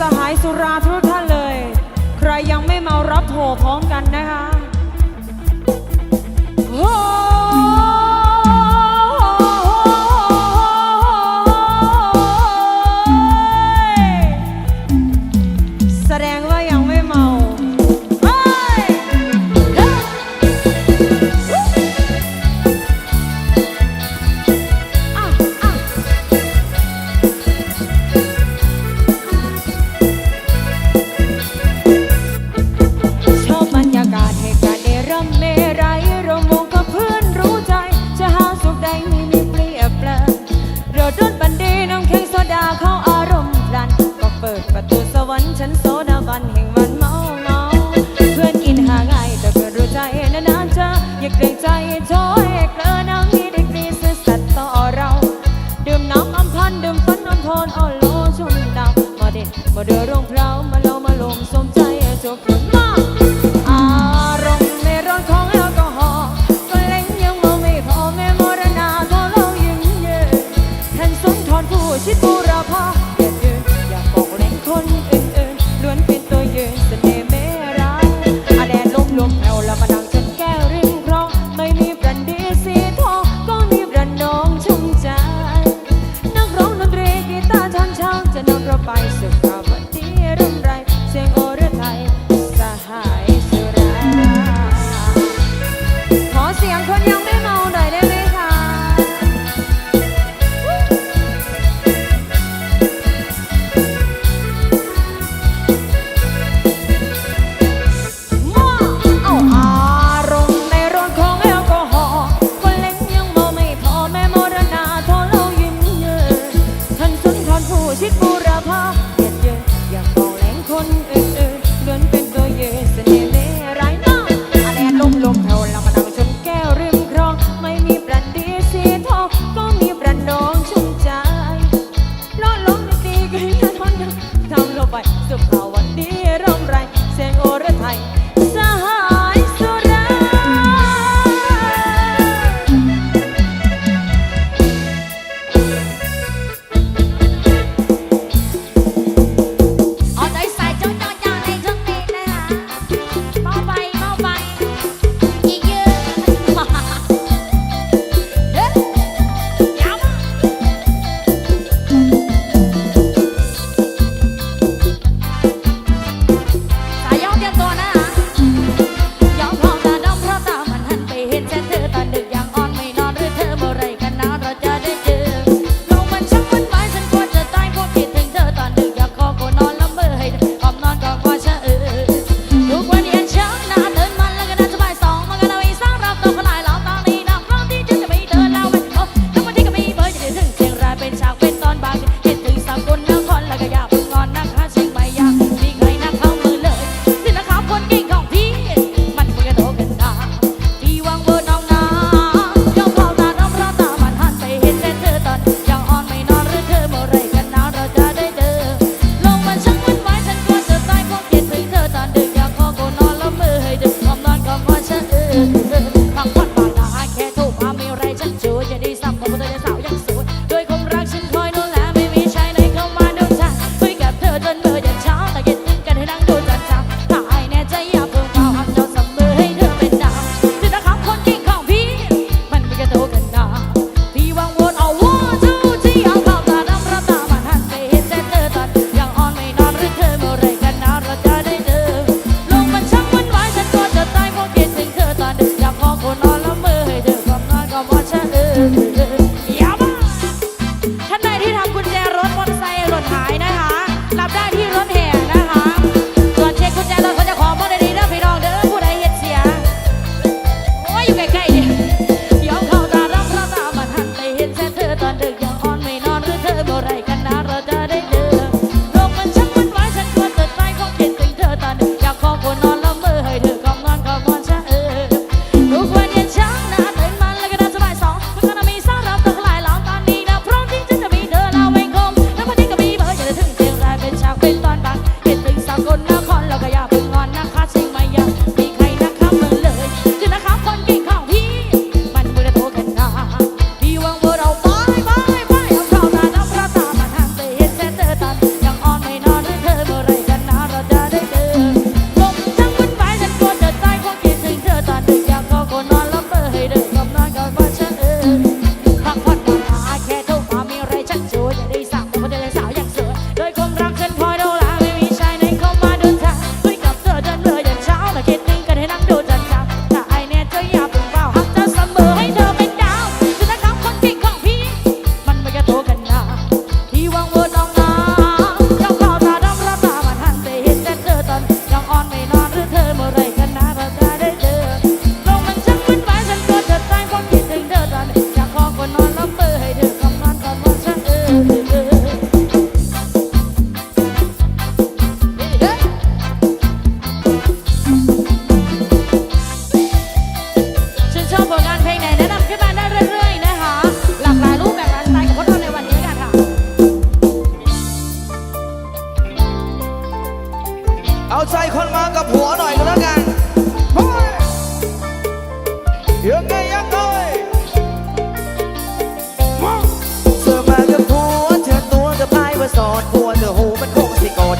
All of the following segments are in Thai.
สหายสุราทุกท่านเลย ใครยังไม่เมารับโถพร้อมกันนะคะ เกรงใจท้อ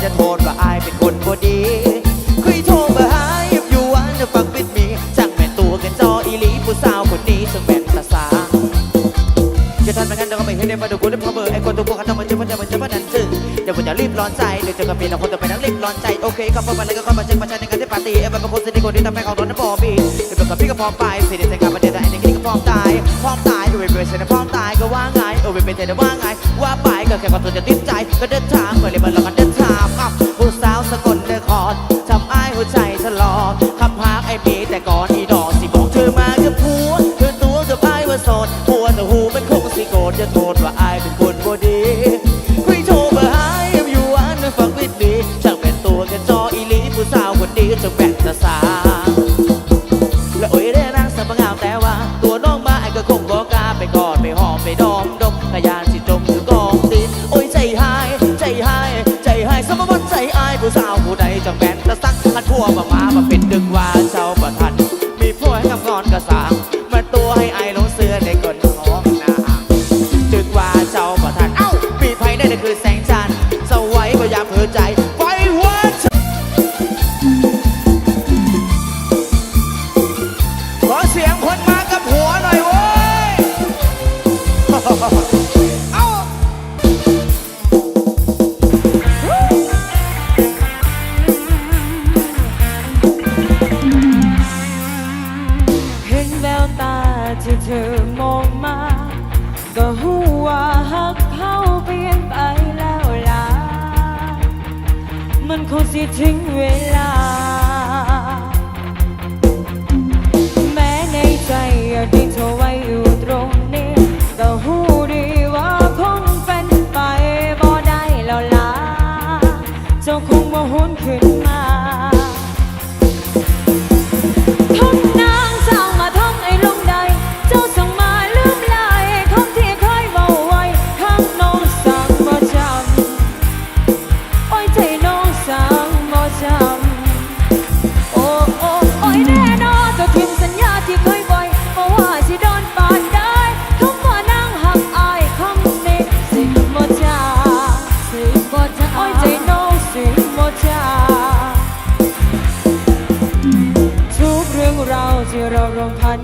จะโทษว่าอายเป็นคนบ่ดีคุยโทรมาหายิบอยู่วันจะฟังปิดมีจังแม่นตัวกันจออีหลีผู้สาวคนนี้จังแม่นตาสาจะทันไม่งั้นเดี๋ยวก็ไม่เห็นได้มาดูกูได้พอเบอร์ไอ้คนตัวพวกเขาทำมันจะมันจะมันจะมันนั่นจึงเดี๋ยวกูจะรีบร้อนใจเดี๋ยวจะกระเปลี่ยนคนต่อไปนั่งรีบร้อนใจโอเคครับพอมาเลยก็เข้ามาเช็คมาใช้ในการที่ปาร์ตี้เอ็มเป็นคนสนิทคนที่ทำให้ของร้อนนั้นบอมีเดี๋ยวกับพี่ก็พร้อมไปสิเดี๋ยวจะกลับมาเดี๋ยวไอ้นี่ก็พร้อมตายพร้อมตายเออเว้ยเสร็จพร้อมตายก็ว่าไงเออเว้ยเป็นเสร็จว่าไงว่าไป ก็แค่ความสนใจติดใจก็เดินทางไปเลยมันเราก็เดินทางอะผู้สาวสกลนครทำอ้ายหัวใจฉลอดคำพากไอ้ปีแต่ก่อน เ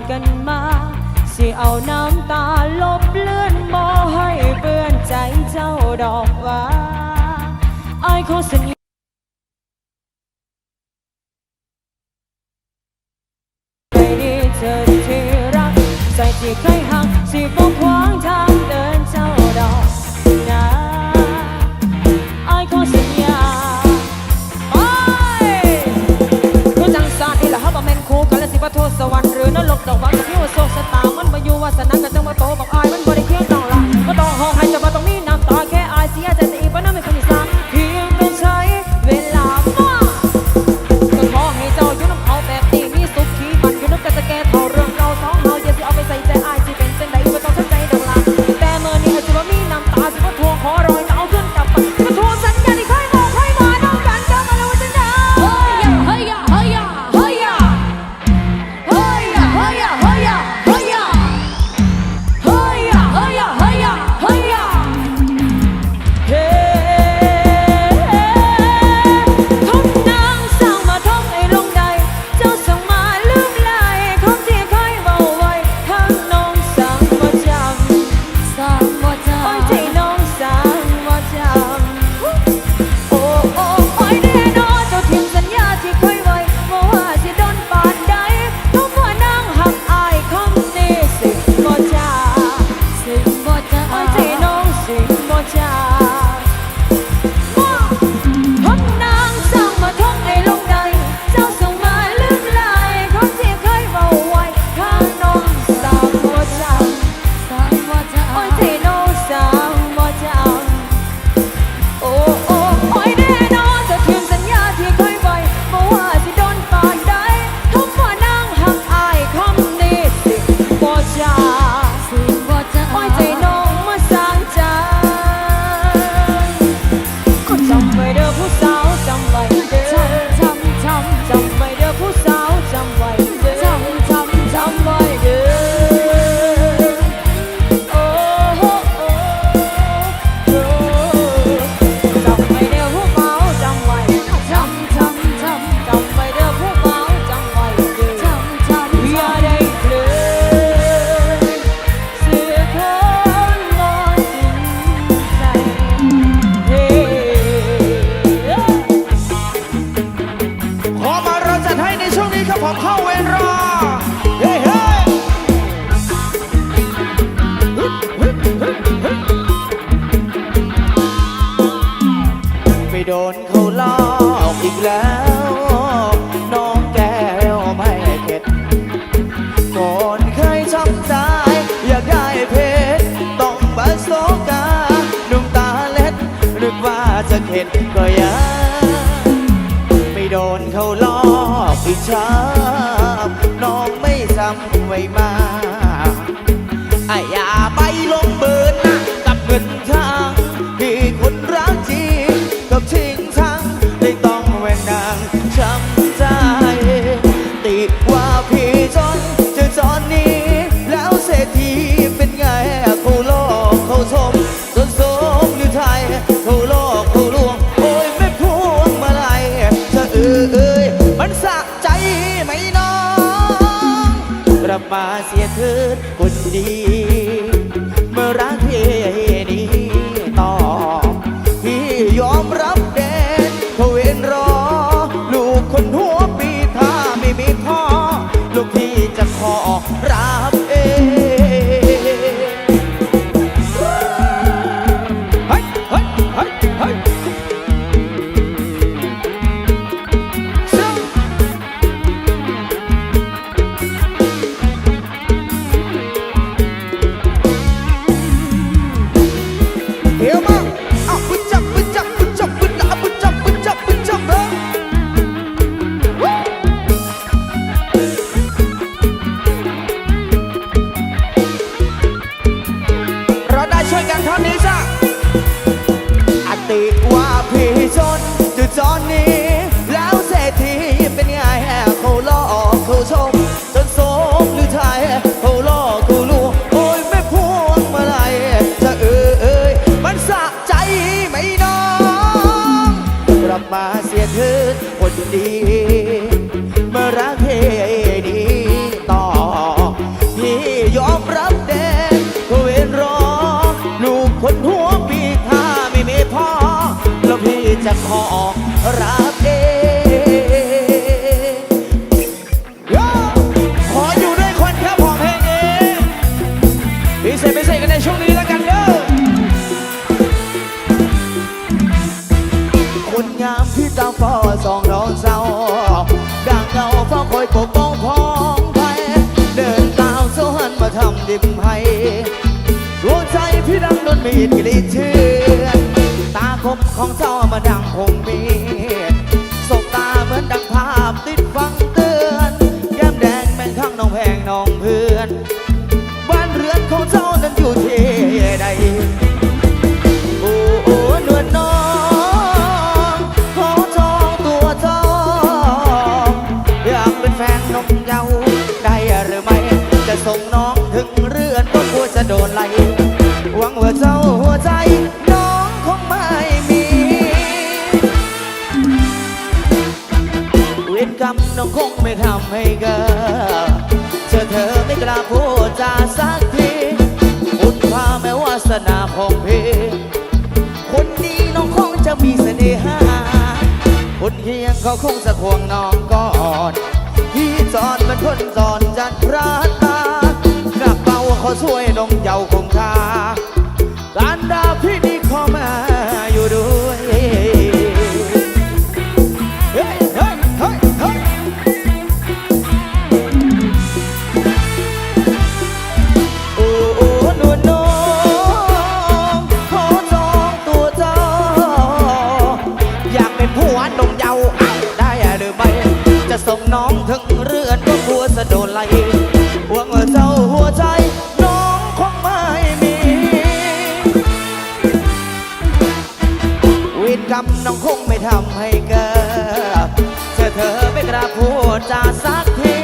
กันมา สิเอาน้ำตาลบเลือนบ่ให้เปื้อนใจเจ้าดอกว่าไอ้ายขอสัญญาใจดีเธอที่รักใจที่เคยหักสิบ่ขวางทางเดินเจ้าดอกนะไอ้ายขอสัญญาไปคือจังสานนี่แหละฮาบ่แม่นคู่กันและสิบ่โทษสวรรค์ นรกดอกว่าจะพิวโศกชะตามันมาอยู่วาสนาก็จังมาโตบักเห็นก็ยังไม่โดนเขาล้อกอิจฉา สิไพ่ดวงใจพี่ดังดนมีดกิริเชื่อตาคมของเจ้ามาดังคงมีสบตาเหมือนดังภาพติดฟัง ให้เกิเธอเธอไม่กล้าพูดจาสักทีคุณพาแม้วาสนาของพี่คนนี้น้องคงจะมีเสน่หาคนเคียงเขาคงจะควงน้องก่อนพี่จอดเป็นทนจอนจันพระตากระเป๋าเขาช่วยน้องเจ้าคงคาการดาพี่ดีขอมา จะสักที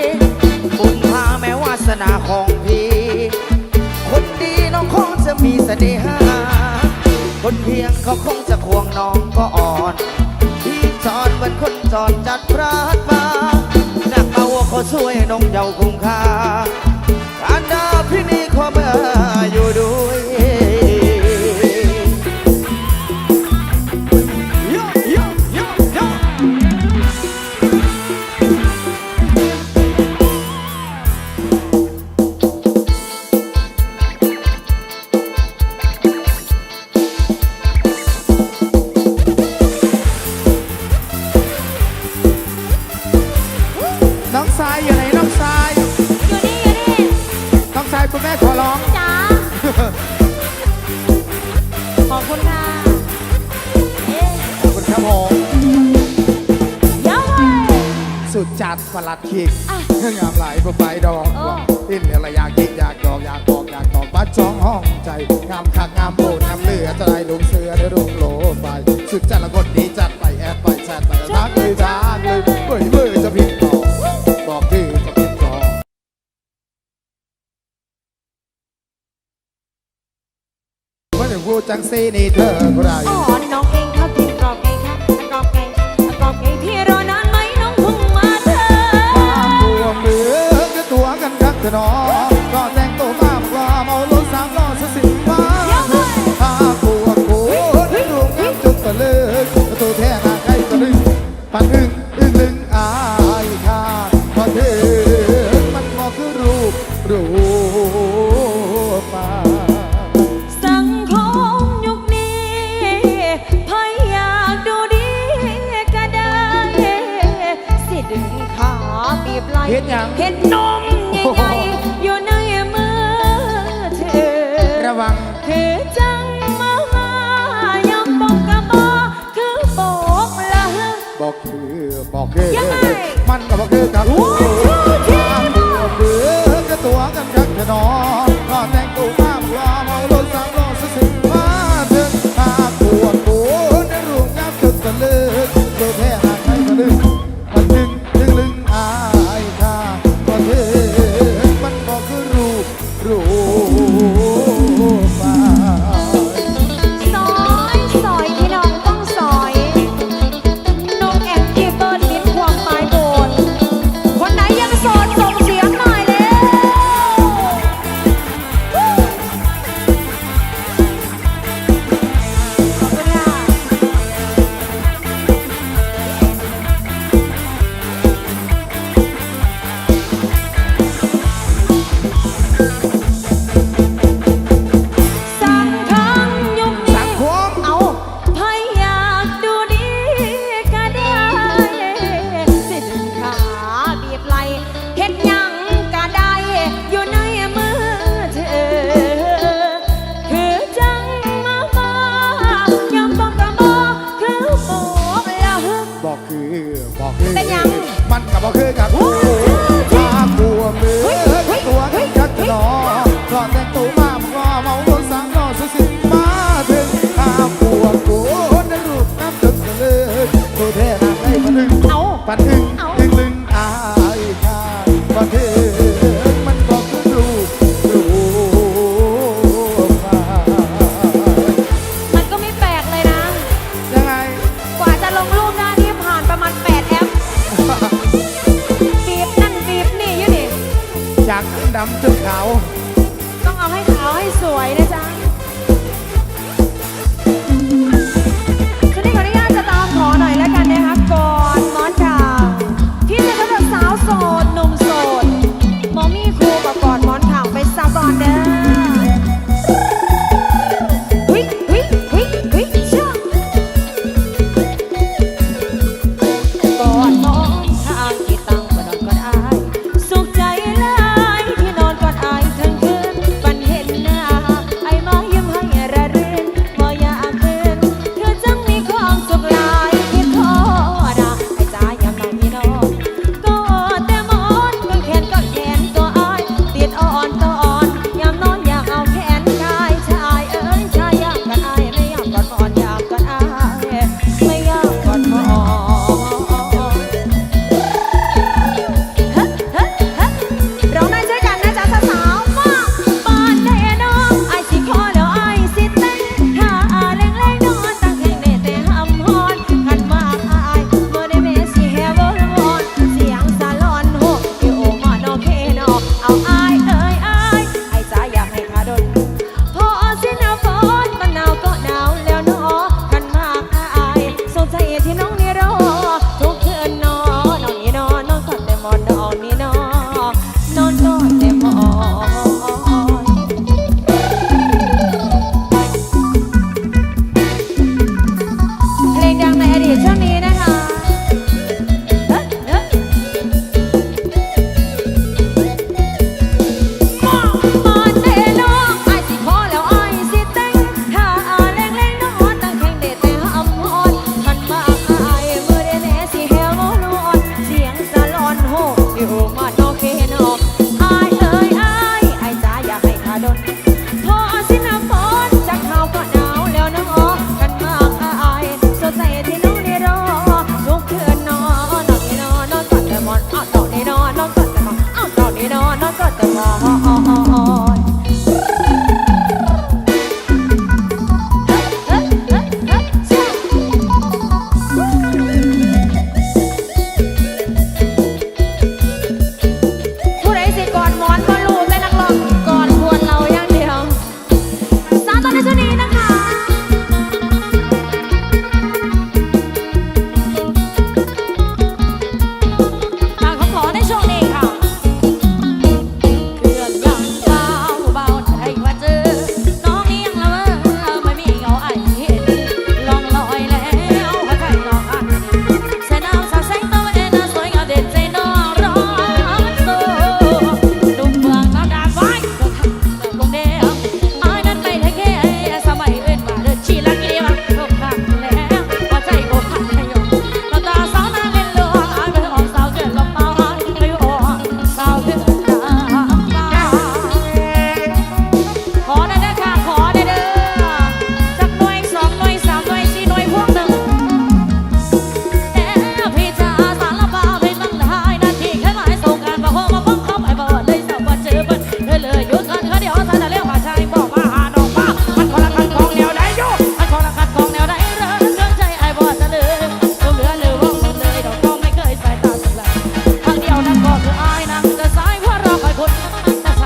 บุญพาแม้วาสนาของพี่ คนดีน้องคงจะมีเสน่หา คนเพียงเขาคงจะควงน้องก็อ่อน พี่จอดวันคนจอดจัดพระมานักเอาเขาช่วยน้องเยาคงค่า สุดจัดหลัดขิกงามไหลายบ่ไปดองออ ว่าอินเนี่ยละอยากกินอยากดอกอยากบอกอยากตอกบัดจองห้องใจ งามคักงามโบนงามเหลือจะได้ลุงเสือได้ลุงโหลไปสุดจัดละกดดีจัดไปแอบไปแชทไปลักเลยจานเลยเบื่อมือจะผิดต่อบอกที่จะผิดต่อกไม่ได้พูดจังซีนี่เธอใคร อ๋อน้อง the all.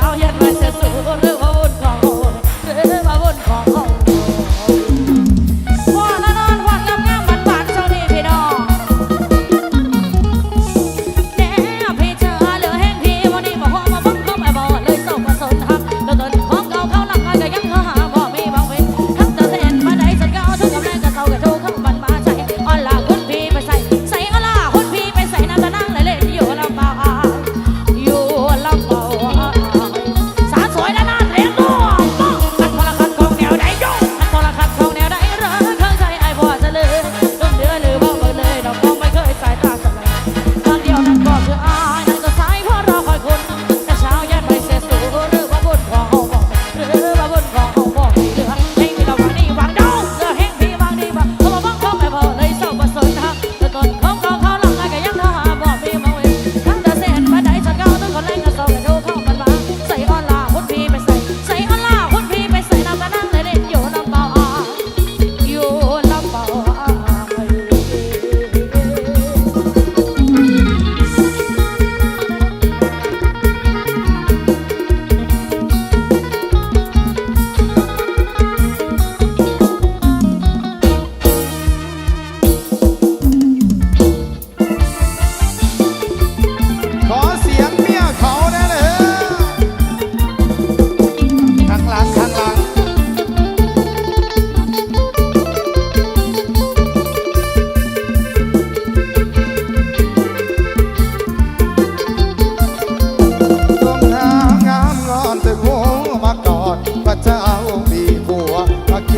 เอาอย็นมา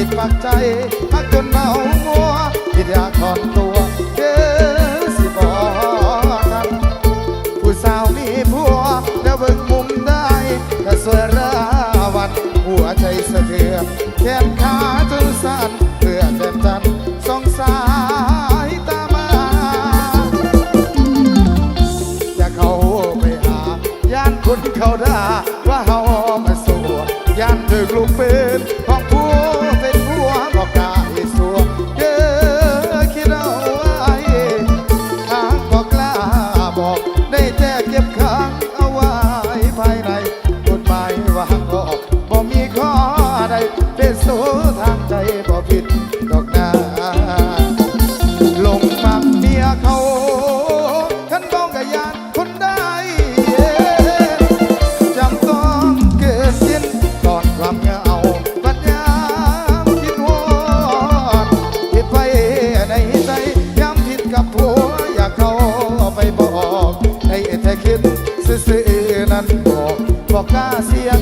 Pak Cahe, Pak Donau ทางใจบ่ผิดดอกนาลงมักเมียเขาขันบ้องกะยานคนได้จำต้องเกิดสิ้นตอนความเหงาปัญญามคิดวอดคิดไปในใจย้ำผิดกับผัวอยากเขาไปบอกให้เธอคิดซื่อๆนั้นบอกบอกกล้าเสียง